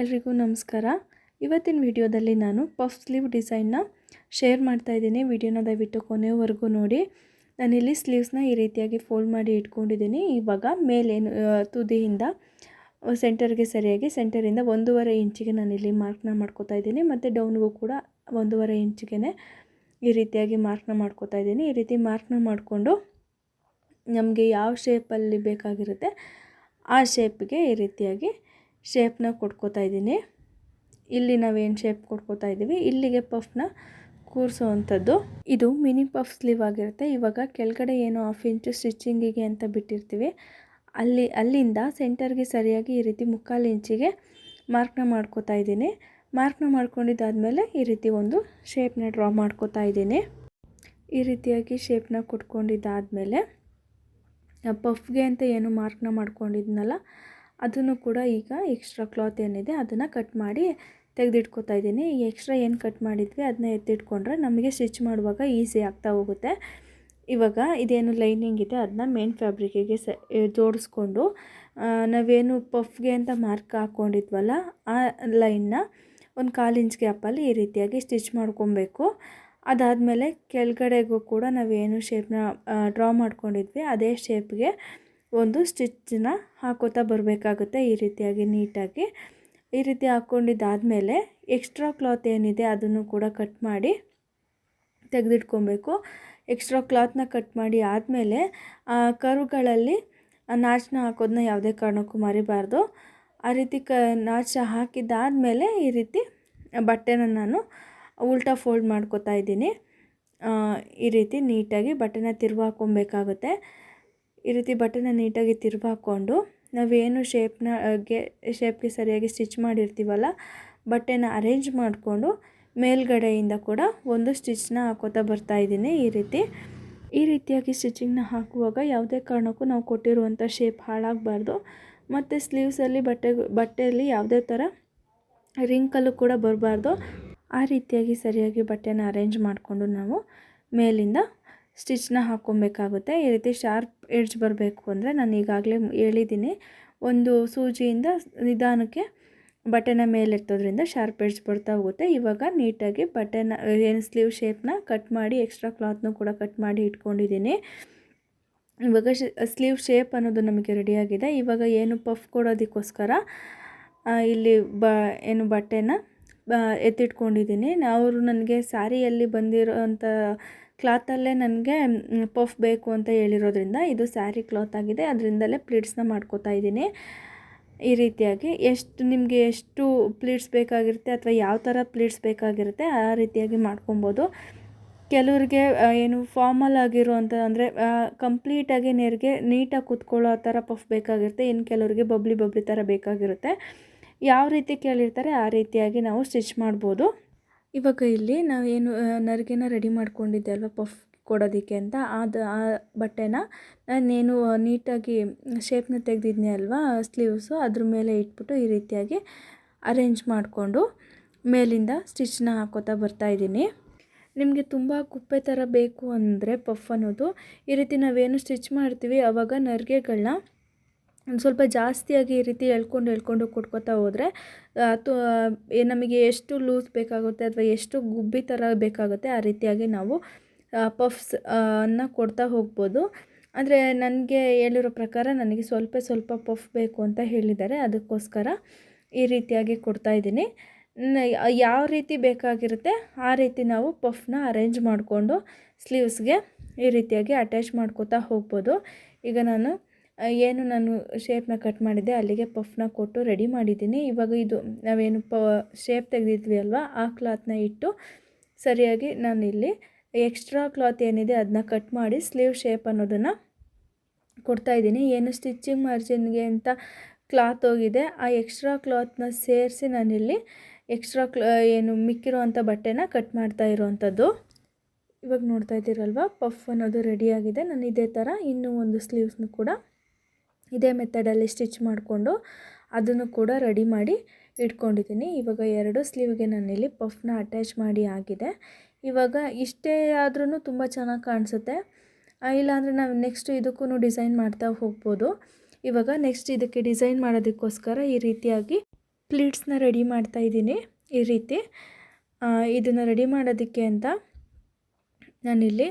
ಎಲ್ರಿಗೂ ನಮಸ್ಕಾರ. ಇವತ್ತಿನ ವಿಡಿಯೋದಲ್ಲಿ ನಾನು ಪಫ್ ಸ್ಲೀವ್ ಡಿಸೈನ್ನ ಶೇರ್ ಮಾಡ್ತಾ ಇದ್ದೀನಿ. ವಿಡಿಯೋನ ದಯವಿಟ್ಟು ಕೊನೆಯವರೆಗೂ ನೋಡಿ. ನಾನಿಲ್ಲಿ ಸ್ಲೀವ್ಸ್ನ ಈ ರೀತಿಯಾಗಿ ಫೋಲ್ಡ್ ಮಾಡಿ ಇಟ್ಕೊಂಡಿದ್ದೀನಿ. ಇವಾಗ ಮೇಲೇನು ತುದಿಯಿಂದ ಸೆಂಟರ್ಗೆ ಸರಿಯಾಗಿ ಸೆಂಟರಿಂದ ಒಂದೂವರೆ ಇಂಚಿಗೆ ನಾನಿಲ್ಲಿ ಮಾರ್ಕ್ನ ಮಾಡ್ಕೋತಾ ಇದ್ದೀನಿ. ಮತ್ತು ಡೌನ್ಗೂ ಕೂಡ ಒಂದೂವರೆ ಇಂಚಿಗೆ ಈ ರೀತಿಯಾಗಿ ಮಾರ್ಕ್ನ ಮಾಡ್ಕೋತಾ ಇದ್ದೀನಿ. ಈ ರೀತಿ ಮಾರ್ಕ್ನ ಮಾಡಿಕೊಂಡು ನಮಗೆ ಯಾವ ಶೇಪಲ್ಲಿ ಬೇಕಾಗಿರುತ್ತೆ ಆ ಶೇಪ್ಗೆ ಈ ರೀತಿಯಾಗಿ ಶೇಪ್ನ ಕೊಟ್ಕೋತಾ ಇದ್ದೀನಿ. ಇಲ್ಲಿ ನಾವೇನು ಶೇಪ್ ಕೊಟ್ಕೋತಾ ಇದ್ದೀವಿ? ಇಲ್ಲಿಗೆ ಪಫ್ನ ಕೂರಿಸೋ ಅಂಥದ್ದು ಇದು ಮಿನಿ ಪಫ್ ಸ್ಲೀವ್ ಆಗಿರುತ್ತೆ. ಇವಾಗ ಕೆಳಗಡೆ ಏನು ಹಾಫ್ ಇಂಚು ಸ್ಟಿಚ್ಚಿಂಗಿಗೆ ಅಂತ ಬಿಟ್ಟಿರ್ತೀವಿ. ಅಲ್ಲಿ, ಅಲ್ಲಿಂದ ಸೆಂಟರ್ಗೆ ಸರಿಯಾಗಿ ಈ ರೀತಿ ಮುಕ್ಕಾಲು ಇಂಚಿಗೆ ಮಾರ್ಕ್ನ ಮಾಡ್ಕೋತಾ ಇದ್ದೀನಿ. ಮಾರ್ಕ್ನ ಮಾಡ್ಕೊಂಡಿದ್ದಾದಮೇಲೆ ಈ ರೀತಿ ಒಂದು ಶೇಪ್ನ ಡ್ರಾ ಮಾಡ್ಕೋತಾ ಇದ್ದೀನಿ. ಈ ರೀತಿಯಾಗಿ ಶೇಪ್ನ ಕೊಟ್ಕೊಂಡಿದ್ದಾದಮೇಲೆ ಪಫ್ಗೆ ಅಂತ ಏನು ಮಾರ್ಕ್ನ ಮಾಡ್ಕೊಂಡಿದ್ನಲ್ಲ ಅದನ್ನು ಕೂಡ ಈಗ ಎಕ್ಸ್ಟ್ರಾ ಕ್ಲಾತ್ ಏನಿದೆ ಅದನ್ನು ಕಟ್ ಮಾಡಿ ತೆಗೆದಿಟ್ಕೋತಾ ಇದ್ದೀನಿ. ಎಕ್ಸ್ಟ್ರಾ ಏನು ಕಟ್ ಮಾಡಿದ್ವಿ ಅದನ್ನ ಎತ್ತಿಟ್ಕೊಂಡ್ರೆ ನಮಗೆ ಸ್ಟಿಚ್ ಮಾಡುವಾಗ ಈಸಿ ಆಗ್ತಾ ಹೋಗುತ್ತೆ. ಇವಾಗ ಇದೇನು ಲೈನಿಂಗ್ ಇದೆ ಅದನ್ನ ಮೇನ್ ಫ್ಯಾಬ್ರಿಕಿಗೆ ಸ ಜೋಡಿಸ್ಕೊಂಡು ನಾವೇನು ಪಫ್ಗೆ ಅಂತ ಮಾರ್ಕ್ ಹಾಕ್ಕೊಂಡಿದ್ವಲ್ಲ ಆ ಲೈನ್ನ ಒಂದು ಕಾಲು ಇಂಚ್ ಗ್ಯಾಪಲ್ಲಿ ಈ ರೀತಿಯಾಗಿ ಸ್ಟಿಚ್ ಮಾಡ್ಕೊಬೇಕು. ಅದಾದಮೇಲೆ ಕೆಳಗಡೆಗೂ ಕೂಡ ನಾವೇನು ಶೇಪ್ನ ಡ್ರಾ ಮಾಡ್ಕೊಂಡಿದ್ವಿ, ಅದೇ ಶೇಪ್ಗೆ ಒಂದು ಸ್ಟಿಚ್ಚನ್ನ ಹಾಕೋತಾ ಬರಬೇಕಾಗುತ್ತೆ ಈ ರೀತಿಯಾಗಿ ನೀಟಾಗಿ. ಈ ರೀತಿ ಹಾಕ್ಕೊಂಡಿದ್ದಾದಮೇಲೆ ಎಕ್ಸ್ಟ್ರಾ ಕ್ಲಾತ್ ಏನಿದೆ ಅದನ್ನು ಕೂಡ ಕಟ್ ಮಾಡಿ ತೆಗೆದಿಟ್ಕೊಬೇಕು. ಎಕ್ಸ್ಟ್ರಾ ಕ್ಲಾತ್ನ ಕಟ್ ಮಾಡಿ ಆದಮೇಲೆ ಕರುಗಳಲ್ಲಿ ನಾಚನ್ನ ಹಾಕೋದನ್ನ ಯಾವುದೇ ಕಾರಣಕ್ಕೂ ಮರಿಬಾರ್ದು. ಆ ರೀತಿ ಕ ನಾಚ ಹಾಕಿದ್ದಾದಮೇಲೆ ಈ ರೀತಿ ಬಟ್ಟೆನ ನಾನು ಉಲ್ಟಾ ಫೋಲ್ಡ್ ಮಾಡ್ಕೋತಾ ಇದ್ದೀನಿ. ಈ ರೀತಿ ನೀಟಾಗಿ ಬಟ್ಟೆನ ತಿರುವಾಕೊಬೇಕಾಗುತ್ತೆ. ಈ ರೀತಿ ಬಟ್ಟೆನ ನೀಟಾಗಿ ತಿರುವಾಕೊಂಡು ನಾವೇನು ಶೇಪ್ನ ಗೆ, ಶೇಪ್ಗೆ ಸರಿಯಾಗಿ ಸ್ಟಿಚ್ ಮಾಡಿರ್ತೀವಲ್ಲ, ಬಟ್ಟೆನ ಅರೇಂಜ್ ಮಾಡಿಕೊಂಡು ಮೇಲ್ಗಡೆಯಿಂದ ಕೂಡ ಒಂದು ಸ್ಟಿಚ್ನ ಹಾಕೋತಾ ಬರ್ತಾ ಇದ್ದೀನಿ ಈ ರೀತಿ. ಈ ರೀತಿಯಾಗಿ ಸ್ಟಿಚಿಂಗ್ನ ಹಾಕುವಾಗ ಯಾವುದೇ ಕಾರಣಕ್ಕೂ ನಾವು ಕೊಟ್ಟಿರುವಂಥ ಶೇಪ್ ಹಾಳಾಗಬಾರ್ದು. ಮತ್ತು ಸ್ಲೀವ್ಸಲ್ಲಿ ಬಟ್ಟೆ, ಬಟ್ಟೆಯಲ್ಲಿ ಯಾವುದೇ ಥರ ರಿಂಕಲ್ಲು ಕೂಡ ಬರಬಾರ್ದು. ಆ ರೀತಿಯಾಗಿ ಸರಿಯಾಗಿ ಬಟ್ಟೆನ ಅರೇಂಜ್ ಮಾಡಿಕೊಂಡು ನಾವು ಮೇಲಿಂದ ಸ್ಟಿಚ್ನ ಹಾಕ್ಕೊಬೇಕಾಗುತ್ತೆ. ಈ ರೀತಿ ಶಾರ್ಪ್ ಎಡ್ಜ್ ಬರಬೇಕು ಅಂದರೆ ನಾನು ಈಗಾಗಲೇ ಹೇಳಿದ್ದೀನಿ. ಒಂದು ಸೂಜಿಯಿಂದ ನಿಧಾನಕ್ಕೆ ಬಟ್ಟೆನ ಮೇಲೆತ್ತೋದ್ರಿಂದ ಶಾರ್ಪ್ ಎಡ್ಜ್ ಬರ್ತಾ ಹೋಗುತ್ತೆ. ಇವಾಗ ನೀಟಾಗಿ ಬಟ್ಟೆನ ಏನು ಸ್ಲೀವ್ ಶೇಪ್ನ ಕಟ್ ಮಾಡಿ, ಎಕ್ಸ್ಟ್ರಾ ಕ್ಲಾತ್ನೂ ಕೂಡ ಕಟ್ ಮಾಡಿ ಇಟ್ಕೊಂಡಿದ್ದೀನಿ. ಇವಾಗ ಸ್ಲೀವ್ ಶೇಪ್ ಅನ್ನೋದು ನಮಗೆ ರೆಡಿಯಾಗಿದೆ ಇವಾಗ ಏನು ಪಫ್ ಕೊಡೋದಕ್ಕೋಸ್ಕರ ಇಲ್ಲಿ ಬ, ಏನು ಬಟ್ಟೆನ ಎತ್ತಿಟ್ಕೊಂಡಿದ್ದೀನಿ. ಅವರು ನನಗೆ ಸ್ಯಾರಿಯಲ್ಲಿ ಬಂದಿರೋಂಥ ಕ್ಲಾತಲ್ಲೇ ನನಗೆ ಪಫ್ ಬೇಕು ಅಂತ ಹೇಳಿರೋದ್ರಿಂದ ಇದು ಸ್ಯಾರಿ ಕ್ಲಾತ್ ಆಗಿದೆ. ಅದರಿಂದಲೇ ಪ್ಲೀಟ್ಸ್ನ ಮಾಡ್ಕೋತಾ ಇದ್ದೀನಿ. ಈ ರೀತಿಯಾಗಿ ಎಷ್ಟು ನಿಮಗೆ ಎಷ್ಟು ಪ್ಲೀಟ್ಸ್ ಬೇಕಾಗಿರುತ್ತೆ ಅಥವಾ ಯಾವ ಥರ ಪ್ಲೀಟ್ಸ್ ಬೇಕಾಗಿರುತ್ತೆ ಆ ರೀತಿಯಾಗಿ ಮಾಡ್ಕೊಬೋದು. ಕೆಲವ್ರಿಗೆ ಏನು ಫಾರ್ಮಲ್ ಆಗಿರುವಂಥ ಅಂದರೆ ಕಂಪ್ಲೀಟಾಗಿ ನೆರಿಗೆ ನೀಟಾಗಿ ಕೂತ್ಕೊಳ್ಳೋ ಥರ ಪಫ್ ಬೇಕಾಗಿರುತ್ತೆ. ಇನ್ನು ಕೆಲವ್ರಿಗೆ ಬಬ್ಲಿ ಬಬ್ಲಿ ಥರ ಬೇಕಾಗಿರುತ್ತೆ. ಯಾವ ರೀತಿ ಕೇಳಿರ್ತಾರೆ ಆ ರೀತಿಯಾಗಿ ನಾವು ಸ್ಟಿಚ್ ಮಾಡ್ಬೋದು. ಇವಾಗ ಇಲ್ಲಿ ನಾವೇನು ನರಿಗೆನ ರೆಡಿ ಮಾಡ್ಕೊಂಡಿದ್ದೆ ಅಲ್ವಾ ಪಫ್ ಕೊಡೋದಕ್ಕೆ ಅಂತ. ಅದು ಆ ಬಟ್ಟೆನ ನಾನೇನು ನೀಟಾಗಿ ಶೇಪ್ನ ತೆಗೆದಿದ್ದೆ ಅಲ್ವಾ ಸ್ಲೀವ್ಸು ಅದ್ರ ಮೇಲೆ ಇಟ್ಬಿಟ್ಟು ಈ ರೀತಿಯಾಗಿ ಅರೇಂಜ್ ಮಾಡಿಕೊಂಡು ಮೇಲಿಂದ ಸ್ಟಿಚ್ನ ಹಾಕೋತಾ ಬರ್ತಾಯಿದ್ದೀನಿ ನಿಮಗೆ ತುಂಬ ಕುಪ್ಪೆ ಥರ ಬೇಕು ಅಂದರೆ ಪಫ್ ಅನ್ನೋದು. ಈ ರೀತಿ ನಾವೇನು ಸ್ಟಿಚ್ ಮಾಡ್ತೀವಿ, ಅವಾಗ ನರಿಗೆಗಳನ್ನ ಒಂದು ಸ್ವಲ್ಪ ಜಾಸ್ತಿಯಾಗಿ ಈ ರೀತಿ ಎಳ್ಕೊಂಡು ಎಳ್ಕೊಂಡು ಕೊಟ್ಕೋತಾ ಹೋದರೆ ತು ನಮಗೆ ಎಷ್ಟು ಲೂಸ್ ಬೇಕಾಗುತ್ತೆ ಅಥವಾ ಎಷ್ಟು ಗುಬ್ಬಿ ಥರ ಬೇಕಾಗುತ್ತೆ ಆ ರೀತಿಯಾಗಿ ನಾವು ಪಫ್ಸ್ ಅನ್ನು ಕೊಡ್ತಾ ಹೋಗ್ಬೋದು. ಅಂದರೆ ನನಗೆ ಹೇಳಿರೋ ಪ್ರಕಾರ ನನಗೆ ಸ್ವಲ್ಪ ಸ್ವಲ್ಪ ಪಫ್ ಬೇಕು ಅಂತ ಹೇಳಿದ್ದಾರೆ. ಅದಕ್ಕೋಸ್ಕರ ಈ ರೀತಿಯಾಗಿ ಕೊಡ್ತಾ ಇದ್ದೀನಿ. ಯಾವ ರೀತಿ ಬೇಕಾಗಿರುತ್ತೆ ಆ ರೀತಿ ನಾವು ಪಫ್ನ ಅರೇಂಜ್ ಮಾಡಿಕೊಂಡು ಸ್ಲೀವ್ಸ್ಗೆ ಈ ರೀತಿಯಾಗಿ ಅಟ್ಯಾಚ್ ಮಾಡ್ಕೋತಾ ಹೋಗ್ಬೋದು. ಈಗ ನಾನು ಏನು ನಾನು ಶೇಪ್ನ ಕಟ್ ಮಾಡಿದ್ದೆ, ಅಲ್ಲಿಗೆ ಪಫ್ನ ಕೊಟ್ಟು ರೆಡಿ ಮಾಡಿದ್ದೀನಿ. ಇವಾಗ ಇದು ನಾವೇನು ಪ ಶೇಪ್ ತೆಗೆದಿದ್ವಿ ಅಲ್ವಾ, ಆ ಕ್ಲಾತ್ನ ಇಟ್ಟು ಸರಿಯಾಗಿ ನಾನು ಇಲ್ಲಿ ಎಕ್ಸ್ಟ್ರಾ ಕ್ಲಾತ್ ಏನಿದೆ ಅದನ್ನ ಕಟ್ ಮಾಡಿ ಸ್ಲೀವ್ ಶೇಪ್ ಅನ್ನೋದನ್ನು ಕೊಡ್ತಾ ಇದ್ದೀನಿ. ಏನು ಸ್ಟಿಚಿಂಗ್ ಮಾರ್ಜಿನ್ಗೆ ಅಂತ ಕ್ಲಾತ್ ಹೋಗಿದೆ, ಆ ಎಕ್ಸ್ಟ್ರಾ ಕ್ಲಾತ್ನ ಸೇರಿಸಿ ನಾನಿಲ್ಲಿ ಎಕ್ಸ್ಟ್ರಾ ಕ್ಲಾ ಏನು ಮಿಕ್ಕಿರೋ ಅಂಥ ಬಟ್ಟೆನ ಕಟ್ ಮಾಡ್ತಾ ಇರೋವಂಥದ್ದು ಇವಾಗ ನೋಡ್ತಾ ಇದ್ದೀರಲ್ವ ಪಫ್ ಅನ್ನೋದು ರೆಡಿಯಾಗಿದೆ ನಾನು ಇದೇ ಥರ ಇನ್ನೂ ಒಂದು ಸ್ಲೀವ್ಸ್ನು ಕೂಡ ಇದೇ ಮೆಥಡಲ್ಲಿ ಸ್ಟಿಚ್ ಮಾಡಿಕೊಂಡು ಅದನ್ನು ಕೂಡ ರೆಡಿ ಮಾಡಿ ಇಟ್ಕೊಂಡಿದ್ದೀನಿ. ಇವಾಗ ಎರಡು ಸ್ಲೀವ್ಗೆ ನಾನಿಲ್ಲಿ ಪಫ್ನ ಅಟ್ಯಾಚ್ ಮಾಡಿ ಆಗಿದೆ. ಇವಾಗ ಇಷ್ಟೇ ಆದ್ರೂ ತುಂಬ ಚೆನ್ನಾಗಿ ಕಾಣಿಸುತ್ತೆ. ಇಲ್ಲಾಂದರೆ ನಾವು ನೆಕ್ಸ್ಟ್ ಇದಕ್ಕೂ ಡಿಸೈನ್ ಮಾಡ್ತಾ ಹೋಗ್ಬೋದು. ಇವಾಗ ನೆಕ್ಸ್ಟ್ ಇದಕ್ಕೆ ಡಿಸೈನ್ ಮಾಡೋದಕ್ಕೋಸ್ಕರ ಈ ರೀತಿಯಾಗಿ ಪ್ಲೀಟ್ಸ್ನ ರೆಡಿ ಮಾಡ್ತಾ ಇದ್ದೀನಿ. ಈ ರೀತಿ ಇದನ್ನು ರೆಡಿ ಮಾಡೋದಕ್ಕೆ ಅಂತ ನಾನಿಲ್ಲಿ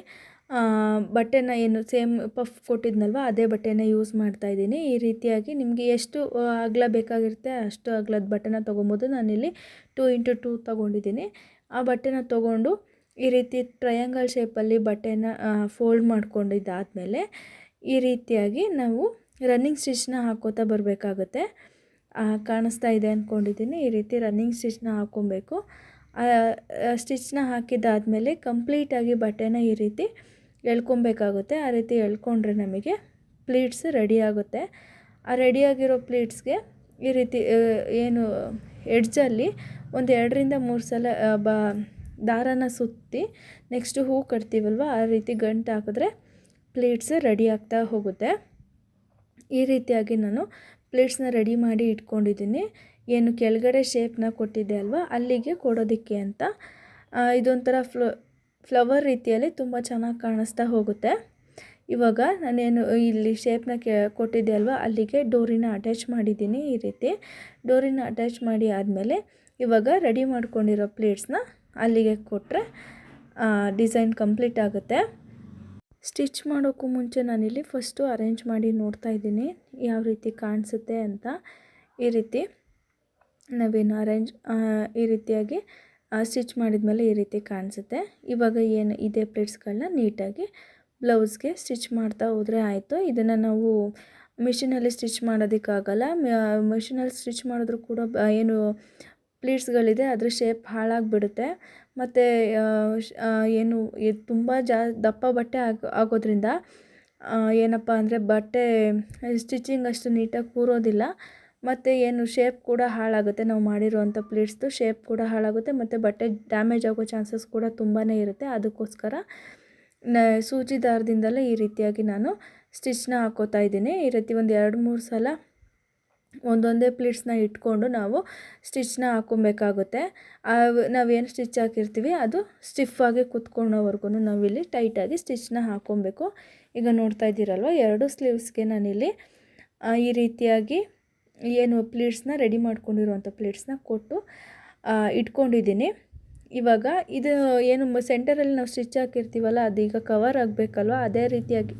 ಬಟ್ಟೆನ ಏನು ಸೇಮ್ ಪಫ್ ಕೊಟ್ಟಿದ್ನಲ್ವ, ಅದೇ ಬಟ್ಟೆನ ಯೂಸ್ ಮಾಡ್ತಾ ಇದ್ದೀನಿ. ಈ ರೀತಿಯಾಗಿ ನಿಮಗೆ ಎಷ್ಟು ಅಗಲ ಬೇಕಾಗಿರುತ್ತೆ ಅಷ್ಟು ಅಗಲದ ಬಟ್ಟೆನ ತೊಗೊಬೋದು. ನಾನಿಲ್ಲಿ ಟೂ ಇಂಟು ಟೂ ತೊಗೊಂಡಿದ್ದೀನಿ. ಆ ಬಟ್ಟೆನ ತೊಗೊಂಡು ಈ ರೀತಿ ಟ್ರಯಾಂಗಲ್ ಶೇಪಲ್ಲಿ ಬಟ್ಟೆನ ಫೋಲ್ಡ್ ಮಾಡ್ಕೊಂಡಿದ್ದಾದಮೇಲೆ ಈ ರೀತಿಯಾಗಿ ನಾವು ರನ್ನಿಂಗ್ ಸ್ಟಿಚ್ನ ಹಾಕೋತಾ ಬರಬೇಕಾಗುತ್ತೆ. ಕಾಣಿಸ್ತಾ ಇದೆ ಅಂದ್ಕೊಂಡಿದ್ದೀನಿ ಈ ರೀತಿ ರನ್ನಿಂಗ್ ಸ್ಟಿಚ್ನ ಹಾಕ್ಕೊಬೇಕು ಸ್ಟಿಚ್ನ ಹಾಕಿದ್ದಾದಮೇಲೆ ಕಂಪ್ಲೀಟಾಗಿ ಬಟ್ಟೆನ ಈ ರೀತಿ ಎಳ್ಕೊಬೇಕಾಗುತ್ತೆ. ಆ ರೀತಿ ಎಳ್ಕೊಂಡ್ರೆ ನಮಗೆ ಪ್ಲೀಟ್ಸ್ ರೆಡಿ ಆಗುತ್ತೆ. ಆ ರೆಡಿಯಾಗಿರೋ ಪ್ಲೀಟ್ಸ್ಗೆ ಈ ರೀತಿ ಏನು ಎಡ್ಜಲ್ಲಿ ಒಂದು ಎರಡರಿಂದ ಮೂರು ಸಲ ಬ, ದಾರನ ಸುತ್ತಿ ನೆಕ್ಸ್ಟು ಹೂ ಕಟ್ತೀವಲ್ವ, ಆ ರೀತಿ ಗಂಟು ಹಾಕಿದ್ರೆ ಪ್ಲೇಟ್ಸ್ ರೆಡಿ ಆಗ್ತಾ ಹೋಗುತ್ತೆ. ಈ ರೀತಿಯಾಗಿ ನಾನು ಪ್ಲೇಟ್ಸ್ನ ರೆಡಿ ಮಾಡಿ ಇಟ್ಕೊಂಡಿದ್ದೀನಿ. ಏನು ಕೆಳಗಡೆ ಶೇಪ್ನ ಕೊಟ್ಟಿದ್ದೆ ಅಲ್ವಾ, ಅಲ್ಲಿಗೆ ಕೊಡೋದಕ್ಕೆ ಅಂತ. ಇದೊಂಥರ ಫ್ಲೋ ಫ್ಲವರ್ ರೀತಿಯಲ್ಲಿ ತುಂಬ ಚೆನ್ನಾಗಿ ಕಾಣಿಸ್ತಾ ಹೋಗುತ್ತೆ. ಇವಾಗ ನಾನೇನು ಇಲ್ಲಿ ಶೇಪ್ನ ಕೆ ಕೊಟ್ಟಿದ್ದೆ ಅಲ್ವಾ, ಅಲ್ಲಿಗೆ ಡೋರಿನ ಅಟ್ಯಾಚ್ ಮಾಡಿದ್ದೀನಿ ಈ ರೀತಿ. ಡೋರಿನ ಅಟ್ಯಾಚ್ ಮಾಡಿ ಆದಮೇಲೆ ಇವಾಗ ರೆಡಿ ಮಾಡ್ಕೊಂಡಿರೋ ಪ್ಲೇಟ್ಸ್ನ ಅಲ್ಲಿಗೆ ಕೊಟ್ಟರೆ ಡಿಸೈನ್ ಕಂಪ್ಲೀಟ್ ಆಗುತ್ತೆ. ಸ್ಟಿಚ್ ಮಾಡೋಕ್ಕೂ ಮುಂಚೆ ನಾನಿಲ್ಲಿ ಫಸ್ಟು ಅರೇಂಜ್ ಮಾಡಿ ನೋಡ್ತಾ ಇದ್ದೀನಿ ಯಾವ ರೀತಿ ಕಾಣಿಸುತ್ತೆ ಅಂತ. ಈ ರೀತಿ ನಾವೇನು ಅರೇಂಜ್ ಈ ರೀತಿಯಾಗಿ ಸ್ಟಿಚ್ ಮಾಡಿದ್ಮೇಲೆ ಈ ರೀತಿ ಕಾಣಿಸುತ್ತೆ. ಇವಾಗ ಏನು ಇದೇ ಪ್ಲೇಟ್ಸ್ಗಳನ್ನ ನೀಟಾಗಿ ಬ್ಲೌಸ್ಗೆ ಸ್ಟಿಚ್ ಮಾಡ್ತಾ ಹೋದರೆ ಆಯಿತು. ಇದನ್ನು ನಾವು ಮಿಷಿನಲ್ಲಿ ಸ್ಟಿಚ್ ಮಾಡೋದಕ್ಕಾಗಲ್ಲ. ಮಿಷಿನಲ್ಲಿ ಸ್ಟಿಚ್ ಮಾಡಿದ್ರು ಕೂಡ ಏನು ಪ್ಲೀಟ್ಸ್ಗಳಿದೆ, ಅದರ ಶೇಪ್ ಹಾಳಾಗಿಬಿಡುತ್ತೆ. ಮತ್ತು ಏನು ತುಂಬ ಜಾ, ದಪ್ಪ ಬಟ್ಟೆ ಆಗ, ಆಗೋದ್ರಿಂದ ಏನಪ್ಪ ಅಂದರೆ ಬಟ್ಟೆ ಸ್ಟಿಚಿಂಗ್ ಅಷ್ಟು ನೀಟಾಗಿ ಕೂರೋದಿಲ್ಲ. ಮತ್ತು ಏನು ಶೇಪ್ ಕೂಡ ಹಾಳಾಗುತ್ತೆ. ನಾವು ಮಾಡಿರುವಂಥ ಪ್ಲೇಟ್ಸ್ದು ಶೇಪ್ ಕೂಡ ಹಾಳಾಗುತ್ತೆ ಮತ್ತು ಬಟ್ಟೆ ಡ್ಯಾಮೇಜ್ ಆಗೋ ಚಾನ್ಸಸ್ ಕೂಡ ತುಂಬಾ ಇರುತ್ತೆ. ಅದಕ್ಕೋಸ್ಕರ ನ ಸೂಜಿ ದಾರದಿಂದಲೇ ಈ ರೀತಿಯಾಗಿ ನಾನು ಸ್ಟಿಚ್ನ ಹಾಕೋತಾ ಇದ್ದೀನಿ. ಈ ರೀತಿ ಒಂದು ಎರಡು, ಮೂರು ಸಲ ಒಂದೊಂದೇ ಪ್ಲೇಟ್ಸ್ನ ಇಟ್ಕೊಂಡು ನಾವು ಸ್ಟಿಚ್ನ ಹಾಕೊಬೇಕಾಗುತ್ತೆ. ನಾವೇನು ಸ್ಟಿಚ್ ಹಾಕಿರ್ತೀವಿ ಅದು ಸ್ಟಿಫಾಗಿ ಕುತ್ಕೊಳ್ಳೋವರೆಗೂ ನಾವಿಲ್ಲಿ ಟೈಟಾಗಿ ಸ್ಟಿಚ್ನ ಹಾಕ್ಕೊಬೇಕು ಈಗ ನೋಡ್ತಾ ಇದ್ದೀರಲ್ವ, ಎರಡು ಸ್ಲೀವ್ಸ್ಗೆ ನಾನಿಲ್ಲಿ ಈ ರೀತಿಯಾಗಿ ಏನು ಪ್ಲೇಟ್ಸ್ನ ರೆಡಿ ಮಾಡ್ಕೊಂಡಿರುವಂಥ ಪ್ಲೇಟ್ಸ್ನ ಕೊಟ್ಟು ಇಟ್ಕೊಂಡಿದ್ದೀನಿ. ಇವಾಗ ಇದು ಏನು ಸೆಂಟರಲ್ಲಿ ನಾವು ಸ್ಟಿಚ್ ಹಾಕಿರ್ತೀವಲ್ಲ, ಅದೀಗ ಕವರ್ ಆಗಬೇಕಲ್ವ? ಅದೇ ರೀತಿಯಾಗಿ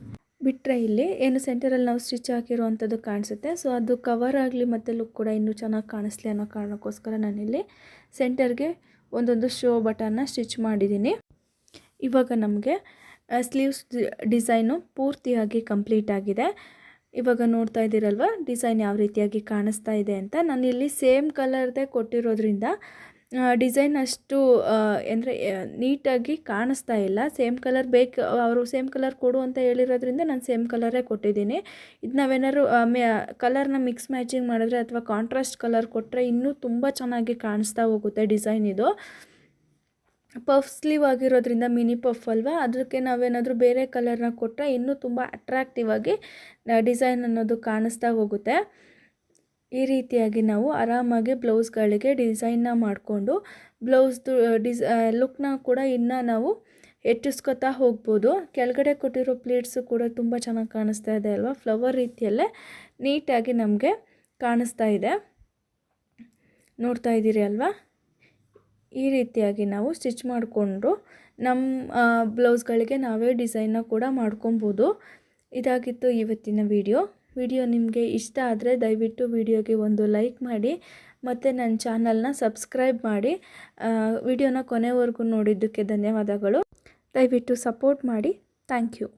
ಬಿಟ್ಟರೆ ಇಲ್ಲಿ ಏನು ಸೆಂಟರಲ್ಲಿ ನಾವು ಸ್ಟಿಚ್ ಹಾಕಿರುವಂಥದ್ದು ಕಾಣಿಸುತ್ತೆ. ಸೊ ಅದು ಕವರ್ ಆಗಲಿ ಮತ್ತು ಲುಕ್ ಕೂಡ ಇನ್ನೂ ಚೆನ್ನಾಗಿ ಕಾಣಿಸ್ಲಿ ಅನ್ನೋ ಕಾರಣಕ್ಕೋಸ್ಕರ ನಾನಿಲ್ಲಿ ಸೆಂಟರ್ಗೆ ಒಂದೊಂದು ಶೋ ಬಟನ್ನ ಸ್ಟಿಚ್ ಮಾಡಿದ್ದೀನಿ. ಇವಾಗ ನಮಗೆ ಸ್ಲೀವ್ಸ್ ಡಿಸೈನು ಪೂರ್ತಿಯಾಗಿ ಕಂಪ್ಲೀಟ್ ಆಗಿದೆ. ಇವಾಗ ನೋಡ್ತಾ ಇದ್ದೀರಲ್ವ? ಡಿಸೈನ್ ಯಾವ ರೀತಿಯಾಗಿ ಕಾಣಿಸ್ತಾ ಇದೆ ಅಂತ. ನಾನಿಲ್ಲಿ ಸೇಮ್ ಕಲರ್ದೇ ಕೊಟ್ಟಿರೋದ್ರಿಂದ ಡಿಸೈನ್ ಅಷ್ಟು ಅಂದರೆ ನೀಟಾಗಿ ಕಾಣಿಸ್ತಾ ಇಲ್ಲ. ಸೇಮ್ ಕಲರ್ ಬೇಕು, ಅವರು ಸೇಮ್ ಕಲರ್ ಕೊಡು ಅಂತ ಹೇಳಿರೋದ್ರಿಂದ ನಾನು ಸೇಮ್ ಕಲರೇ ಕೊಟ್ಟಿದ್ದೀನಿ. ಇದು ನಾವೇನಾದ್ರು ಕಲರ್ನ ಮಿಕ್ಸ್ ಮ್ಯಾಚಿಂಗ್ ಮಾಡಿದ್ರೆ ಅಥವಾ ಕಾಂಟ್ರಾಸ್ಟ್ ಕಲರ್ ಕೊಟ್ಟರೆ ಇನ್ನೂ ತುಂಬ ಚೆನ್ನಾಗಿ ಕಾಣಿಸ್ತಾ ಹೋಗುತ್ತೆ ಡಿಸೈನ್ ಇದು. ಪಫ್ ಸ್ಲೀವ್ ಆಗಿರೋದ್ರಿಂದ ಮಿನಿ ಪಫ್ ಅಲ್ವಾ? ಅದಕ್ಕೆ ನಾವೇನಾದರೂ ಬೇರೆ ಕಲರ್ನ ಕೊಟ್ಟರೆ ಇನ್ನೂ ತುಂಬ ಅಟ್ರಾಕ್ಟಿವ್ ಆಗಿ ಡಿಸೈನ್ ಅನ್ನೋದು ಕಾಣಿಸ್ತಾ ಹೋಗುತ್ತೆ. ಈ ರೀತಿಯಾಗಿ ನಾವು ಆರಾಮಾಗಿ ಬ್ಲೌಸ್ಗಳಿಗೆ ಡಿಸೈನ್ನ ಮಾಡಿಕೊಂಡು ಬ್ಲೌಸ್ದು ಡಿಸ್ ಲುಕ್ನ ಕೂಡ ಇನ್ನೂ ನಾವು ಹೆಚ್ಚಿಸ್ಕೊತಾ ಹೋಗ್ಬೋದು. ಕೆಳಗಡೆ ಕೊಟ್ಟಿರೋ ಪ್ಲೇಟ್ಸು ಕೂಡ ತುಂಬ ಚೆನ್ನಾಗಿ ಕಾಣಿಸ್ತಾ ಇದೆ ಅಲ್ವಾ? ಫ್ಲವರ್ ರೀತಿಯಲ್ಲೇ ನೀಟಾಗಿ ನಮಗೆ ಕಾಣಿಸ್ತಾ ಇದೆ. ನೋಡ್ತಾ ಇದ್ದೀರಿ ಅಲ್ವಾ? ಈ ರೀತಿಯಾಗಿ ನಾವು ಸ್ಟಿಚ್ ಮಾಡಿಕೊಂಡು ನಮ್ಮ ಬ್ಲೌಸ್ಗಳಿಗೆ ನಾವೇ ಡಿಸೈನ್ನ ಕೂಡ ಮಾಡ್ಕೊಬೋದು. ಇದಾಗಿತ್ತು ಇವತ್ತಿನ ವಿಡಿಯೋ. ವಿಡಿಯೋ ನಿಮಗೆ ಇಷ್ಟ ಆದರೆ ದಯವಿಟ್ಟು ವಿಡಿಯೋಗೆ ಒಂದು ಲೈಕ್ ಮಾಡಿ, ಮತ್ತು ನನ್ನ ಚಾನಲ್ನ ಸಬ್ಸ್ಕ್ರೈಬ್ ಮಾಡಿ. ವಿಡಿಯೋನ ಕೊನೆವರೆಗೂ ನೋಡಿದ್ದಕ್ಕೆ ಧನ್ಯವಾದಗಳು. ದಯವಿಟ್ಟು ಸಪೋರ್ಟ್ ಮಾಡಿ. Thank you.